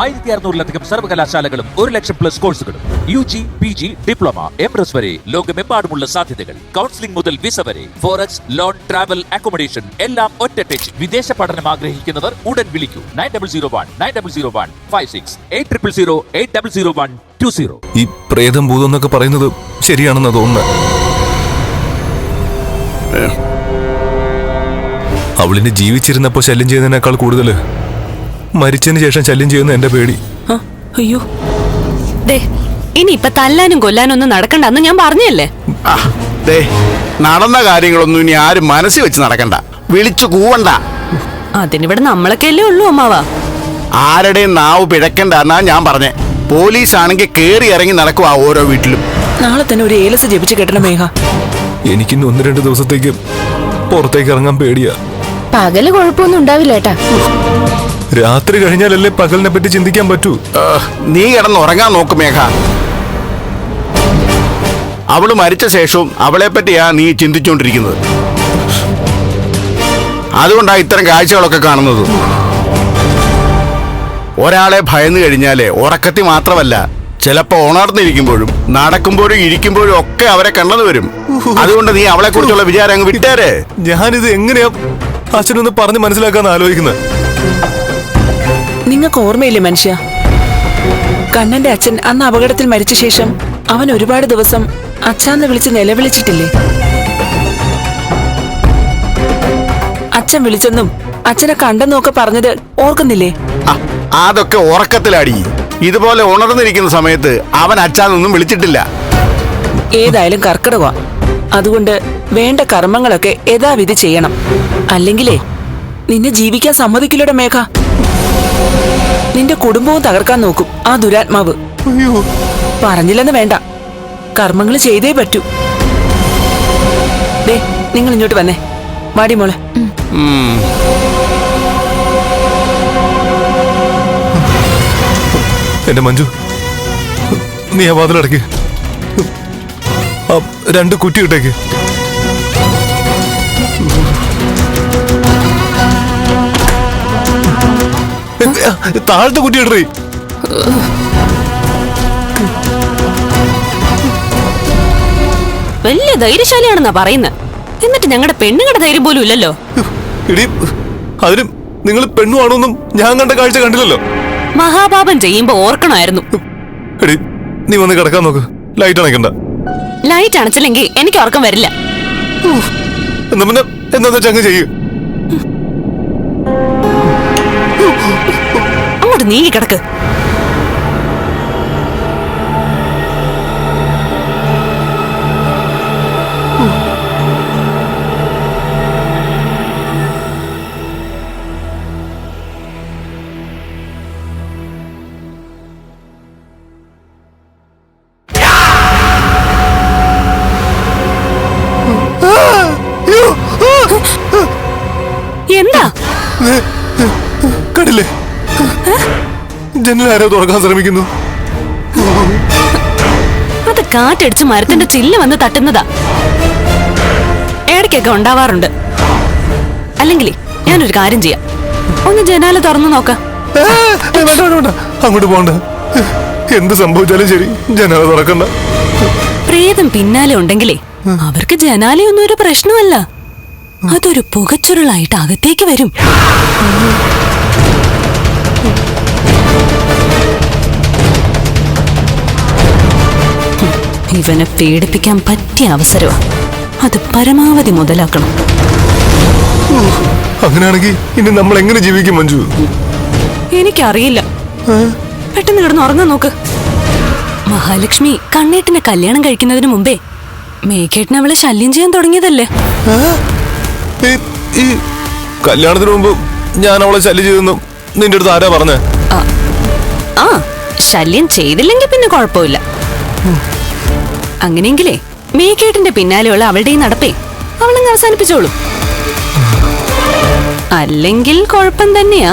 ആയിരത്തി അറുന്നൂറിലധികം സർവകലാശാലകളും ഒരു ലക്ഷം പ്ലസ് കോഴ്സുകളും U G P G diploma M S വരെ ലോകമെമ്പാടുമുള്ള സാധ്യതകൾ. കൗൺസിലിംഗ് മുതൽ വിസ വരെ ഫോറക്സ് ലോൺ ട്രാവൽ അക്കോമഡേഷൻ എല്ലാം ഒറ്റ ടച്ച് വിദേശ പഠനം ആഗ്രഹിക്കുന്നവർ ഉടൻ വിളിക്കൂ. Nine double zero one nine double zero one five six eight triple zero eight double zero one two zero ഈ പ്രേതം ഭൂതം എന്നൊക്കെ പറയുന്നത് ശരിയാണെന്ന് തോന്നുന്നു. അവളിനെ ജീവിച്ചിരുന്നപ്പോ ശല്യം ചെയ്യുന്നതിനേക്കാൾ കൂടുതൽ മരിച്ചതിന് ശേഷം ശല്യം ചെയ്യുന്ന എന്റെ പേടി. അയ്യോ. ദേ ഇനി ഇപ്പൊ തല്ലാനും കൊല്ലാനും ഒന്നും നടക്കണ്ടെന്ന് ഞാൻ പറഞ്ഞല്ലേ? ദേ നടന്ന കാര്യങ്ങളൊന്നും ഇനി ആരും മനസ്സിൽ വെച്ച് നടക്കണ്ട. വിളിച്ചു കൂവണ്ട. അതിനിവിടെ നമ്മളൊക്കെ അല്ലേ ഉള്ളൂ അമ്മാവാ. ആരുടെയും നാവ് പിഴക്കണ്ട എന്നാ ഞാൻ പറഞ്ഞേ. പോലീസ് ആണെങ്കിൽ കേറി ഇറങ്ങി നടക്കുക ഓരോ വീട്ടിലും. നാളെ തന്നെ ഒരു ഏലസ് ജപിച്ച് കെട്ടണം മേഘ. എനിക്കിന്ന് ഒന്ന് രണ്ട് ദിവസത്തേക്ക് പുറത്തേക്ക് ഇറങ്ങാൻ പേടിയാ. പകൽ കുഴപ്പമൊന്നും ഉണ്ടാവില്ല ഏട്ടാ. രാത്രി കഴിഞ്ഞാലല്ലേ പകലിനെ പറ്റി ചിന്തിക്കാൻ പറ്റൂ. നീ കിടന്ന് ഉറങ്ങാൻ നോക്ക് മേഘ. അവൾ മരിച്ച ശേഷവും അവളെ പറ്റിയാ നീ ചിന്തിച്ചുകൊണ്ടിരിക്കുന്നത് അതുകൊണ്ടാ ഇത്തരം കാഴ്ചകളൊക്കെ കാണുന്നത്. ഒരാളെ ഭയന്നു കഴിഞ്ഞാലേ ഉറക്കത്തി മാത്രമല്ല ചിലപ്പോ ഉണർന്നിരിക്കുമ്പോഴും നടക്കുമ്പോഴും ഇരിക്കുമ്പോഴും ഒക്കെ അവരെ കണ്ടെന്ന് വരും. അതുകൊണ്ട് നീ അവളെ കുറിച്ചുള്ള വിചാരം അങ്ങ് വിട്ടേരെ. ഞാനിത് എങ്ങനെയാ അച്ഛനൊന്ന് പറഞ്ഞ് മനസ്സിലാക്കാൻ ആലോചിക്കുന്നത് നിങ്ങൾക്ക് ഓർമ്മയില്ലേ മനുഷ്യ? കണ്ണന്റെ അച്ഛൻ അന്ന് അപകടത്തിൽ മരിച്ച ശേഷം അവൻ ഒരുപാട് ദിവസം അച്ഛാന്ന് വിളിച്ച് നിലവിളിച്ചിട്ടില്ലേ? അച്ഛൻ വിളിച്ചെന്നും അച്ഛനെ കണ്ടെന്നും ഒക്കെ പറഞ്ഞത് ഓർക്കുന്നില്ലേ? അതൊക്കെ ഉറക്കത്തിലാടി. ഇതുപോലെ ഉണർന്നിരിക്കുന്ന സമയത്ത് അവൻ അച്ഛാന്നൊന്നും വിളിച്ചിട്ടില്ല. ഏതായാലും കർക്കിടക അതുകൊണ്ട് വേണ്ട കർമ്മങ്ങളൊക്കെ യഥാവിധി ചെയ്യണം. അല്ലെങ്കിലേ നിന്നെ ജീവിക്കാൻ സമ്മതിക്കില്ലട മേഘ? നിന്റെ കുടുംബവും തകർക്കാൻ നോക്കും ആ ദുരാത്മാവ്. പറഞ്ഞില്ലെന്ന് വേണ്ട. കർമ്മങ്ങൾ ചെയ്തേ പറ്റൂ. ദേ നിങ്ങൾ ഇങ്ങോട്ട് വന്നേ. വാടി മോളെ. എന്റെ മഞ്ജു നീ ആ വാതിലടക്ക്. രണ്ട് കുറ്റി ഇട്ടേക്ക് താഴത്തെ കുട്ടിയിടറി വലിയ ധൈര്യശാലിയാണെന്നാ പറയുന്നത് എന്നിട്ട് ഞങ്ങളുടെ പെണ്ണുങ്ങളുടെ ധൈര്യം പോലും ഇല്ലല്ലോ. ഇടി അതിനും നിങ്ങൾ പെണ്ണുവാണോന്നും ഞാൻ കണ്ട കാഴ്ച കണ്ടില്ലല്ലോ. മഹാപാപം ചെയ്യുമ്പോ ഓർക്കണമായിരുന്നു. എടി നീ വന്ന് കിടക്കാൻ നോക്ക്. ലൈറ്റ് അണയ്ക്കണ്ട. ലൈറ്റ് അണച്ചില്ലെങ്കിൽ എനിക്ക് ഉറക്കം വരില്ല. എന്നാ പിന്നെ എന്താ ചങ്ങ് ചെയ്യ്. അങ്ങോട്ട് നീങ്ങി കിടക്ക്. എന്താ? കണ്ടില്ലേ? ജനൽ ആരോ തുറക്കാൻ ശ്രമിക്കുന്നു? അത് കാറ്റടിച്ച് മരത്തിന്റെ ചില്ല വന്ന് തട്ടുന്നതാ. ഇടയ്ക്കൊക്കെ ഉണ്ടാവാറുണ്ട്. അല്ലെങ്കിൽ ഞാനൊരു കാര്യം ചെയ്യാം. ഒന്ന് ജനാല തുറന്നു നോക്കാം. അങ്ങോട്ട് പോണ്ട എന്ത് സംഭവിച്ചാലും ശരി ജനാല തുറക്കണ്ട. പ്രേതം പിന്നാലെ ഉണ്ടെങ്കിലേ അവർക്ക് ജനാലയൊന്നും ഒരു പ്രശ്നമല്ല. അതൊരു പുകച്ചുരുളായിട്ട് അകത്തേക്ക് വരും. ഇവനെ പേടിപ്പിക്കാൻ പറ്റിയ അവസരമാ അത് പരമാവധി മുതലാക്കണം. അങ്ങനെയാണെങ്കിൽ ഇനി നമ്മൾ എങ്ങനെ ജീവിക്കും മഞ്ജു? എനിക്കറിയില്ല. പെട്ടെന്ന് കിടന്ന് ഉറങ്ങാൻ നോക്ക്. മഹാലക്ഷ്മി കണ്ണേട്ടിനെ കല്യാണം കഴിക്കുന്നതിന് മുമ്പേ മേഘേട്ടൻ അവളെ ശല്യം ചെയ്യാൻ തുടങ്ങിയതല്ലേ? ഈ കല്യാണത്തിന് മുമ്പ് ഞാൻ അവളെ ശല്യം ചെയ്തെന്ന് നിന്റെ അടുത്ത് ആരാ പറഞ്ഞേ? ആ ശല്യം ചെയ്തില്ലെങ്കിൽ പിന്നെ കുഴപ്പമില്ല. അങ്ങനെയെങ്കിലേ മേക്കേട്ടിന്റെ പിന്നാലെയുള്ള അവളുടെ ഈ നടപ്പേ അവളങ്ങ് അവസാനിപ്പിച്ചോളൂ. അല്ലെങ്കിൽ കുഴപ്പം തന്നെയാ.